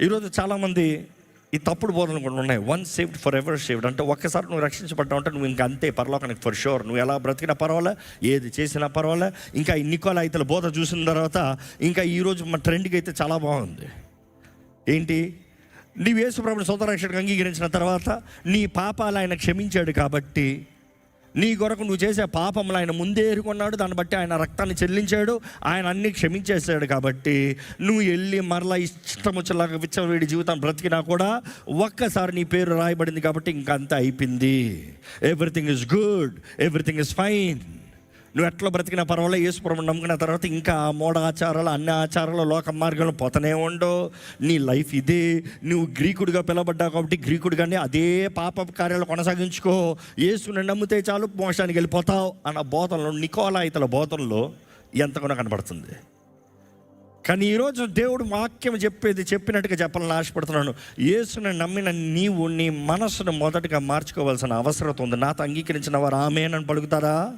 ఈరోజు చాలామంది ఈ తప్పుడు బోధనలు కూడా ఉన్నాయి. One saved forever saved అంటే ఒక్కసారి నువ్వు రక్షించబడ్డావు అంటే నువ్వు ఇంకా అంతే పరలోకానికి ఫర్ షూర్ నువ్వు ఎలా బ్రతికినా పర్వాలే ఏది చేసినా పర్వాలే. ఇంకా ఈ నికోల అయితే బోధ చూసిన తర్వాత ఇంకా ఈరోజు మన ట్రెండ్కి అయితే చాలా బాగుంది. ఏంటి? నీవు యేసుప్రభుని సొంత రక్షణకు అంగీకరించిన తర్వాత నీ పాపాలు ఆయన క్షమించాడు కాబట్టి నీ కొరకు నువ్వు చేసే పాపములు ఆయన ముందే ఎరుకున్నాడు దాన్ని బట్టి ఆయన రక్తాన్ని చెల్లించాడు. ఆయన అన్ని క్షమించేశాడు కాబట్టి నువ్వు వెళ్ళి మరలా ఇష్టం వచ్చేలాగా విచ్చలవేడి జీవితం బ్రతికినా కూడా ఒక్కసారి నీ పేరు రాయబడింది కాబట్టి ఇంకంతా అయిపోయింది. Everything is good everything is fine నువ్వు ఎట్లా బ్రతికినా పర్వాలే యేసుప్రభు నమ్ముకున్న తర్వాత ఇంకా మూఢ ఆచారాలు అన్ని ఆచారాలు లోక మార్గంలో పోతనే ఉండవు. నీ లైఫ్ ఇదే. నువ్వు గ్రీకుడిగా పిలవబడ్డావు కాబట్టి గ్రీకుడిగానే అదే పాప కార్యాలు కొనసాగించుకో. యేసుని నమ్మితే చాలు మోసానికి వెళ్ళిపోతావు అన్న బోధనలో నికోలాయితల బోధనలో ఎంతగానో కనబడుతుంది. కానీ ఈరోజు దేవుడు వాక్యం చెప్పేది చెప్పినట్టుగా చెప్పాలని ఆశపడుతున్నాను. యేసుని నమ్మిన నీవు నీ మనసును మొదటగా మార్చుకోవాల్సిన అవసరం ఉంది. నాతో అంగీకరించిన వారు ఆమెనని పలుకుతారా?